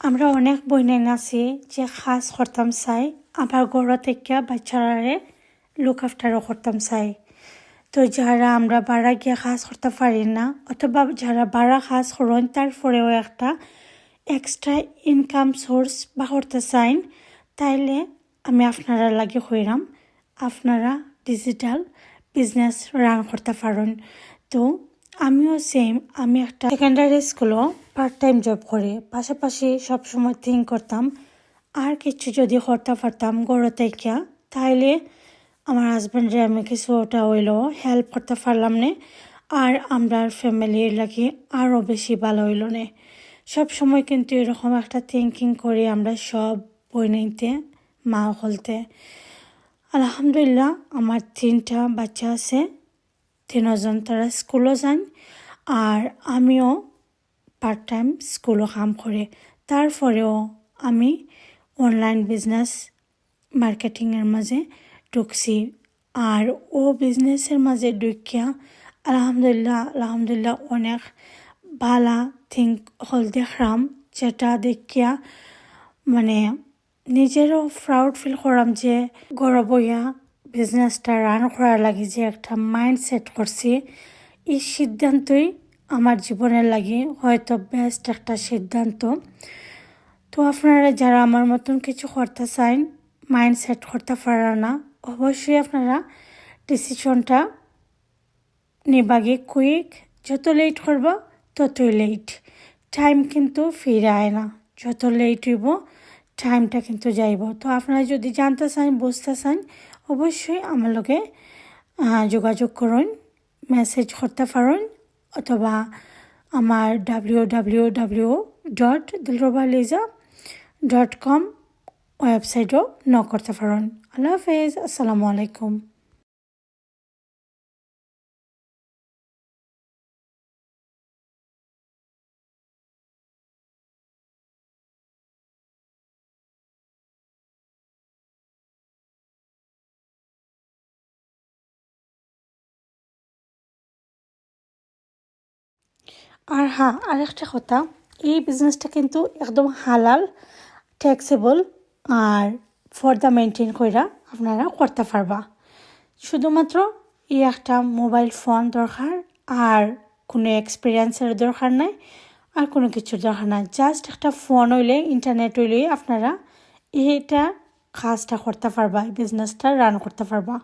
আমরা অনেক বইনেন আছি যে খাস করতাম চাই। আমার ঘর থেকে বাচ্চারারে লুক আফটারও করতাম চাই। তো যারা আমরা বাড়া গিয়ে কাজ করতে পারি না, অথবা যারা বাড়া কাজ করেন তারপরেও একটা এক্সট্রা ইনকাম সোর্স বা করতে চাইন তাইলে আমি আপনারা লাগে হইরাম আপনারা ডিজিটাল বিজনেস রান করতে পারেন তো আমিও সেম আমি একটা সেকেন্ডারি স্কুলও পার্ট টাইম জব করি। পাশাপাশি সবসময় থিঙ্ক করতাম, আর কিছু যদি করতে পারতাম গড় থেকে তাইলে আমার হাজব্যান্ডে আমি কিছু ওটা হইল হেল্প করতে পারলাম না, আর আমরা ফ্যামিলির লাগি আরও বেশি ভালো হইল না। সব সময় কিন্তু এরকম একটা থিঙ্কিং করি আমরা সব বই নিতে, মা হলতে। আলহামদুলিল্লাহ, আমার তিনটা বাচ্চা আছে। তিনজন তারা স্কুলও যান আর আমিও পার্ট টাইম স্কুলও কাম করে। তারপরেও আমি অনলাইন বিজনেস মার্কেটিংয়ের মাঝে ঢুকছি আর ও বিজনেসের মাঝে ঢুকিয়া আলহামদুলিল্লাহ আলহামদুলিল্লাহ অনেক ভালা থিঙ্ক হল দেখলাম যেটা দেখিয়া মানে নিজেরও প্রাউড ফিল করাম যে গড় বইয়া বিজনেসটা রান করার লাগে যে একটা মাইন্ড সেট করছি, এই সিদ্ধান্তই আমার জীবনের লাগে হয়তো বেস্ট একটা সিদ্ধান্ত। তো আপনারা যারা আমার মতন কিছু করতে চান মাইন্ড সেট করতে পারা না, অবশ্যই আপনারা ডিসিশনটা নেবাগে কুইক যত লেট করব ততই লেট টাইম কিন্তু ফিরে আয় না, যত লেট হইব টাইমটা কিন্তু যাইব। তো আপনারা যদি জানতে চান, বুঝতে চান, অবশ্যই আমার যোগাযোগ করুন মেসেজ করতে পারেন, অথবা আমার W W W dot Dilruba Liza dot com ওয়েবসাইটও ন করতে পারেন। আল্লাহ হাফেজ, আসসালামু আলাইকুম। আর হ্যাঁ আরেকটা কথা, এই বিজনেসটা কিন্তু একদম হালাল ট্যাক্সেবল আর ফর ফর্দা মেনটেন কইরা আপনারা করতে পারবা। শুধুমাত্র এই একটা মোবাইল ফোন দরকার আর কোনো এক্সপিরিয়েন্সের দরকার নাই, আর কোনো কিছুর দরকার নাই। জাস্ট একটা ফোন হইলে ইন্টারনেট হইলে আপনারা এটা কাজটা করতে পারবা, এই বিজনেসটা রান করতে পারবা।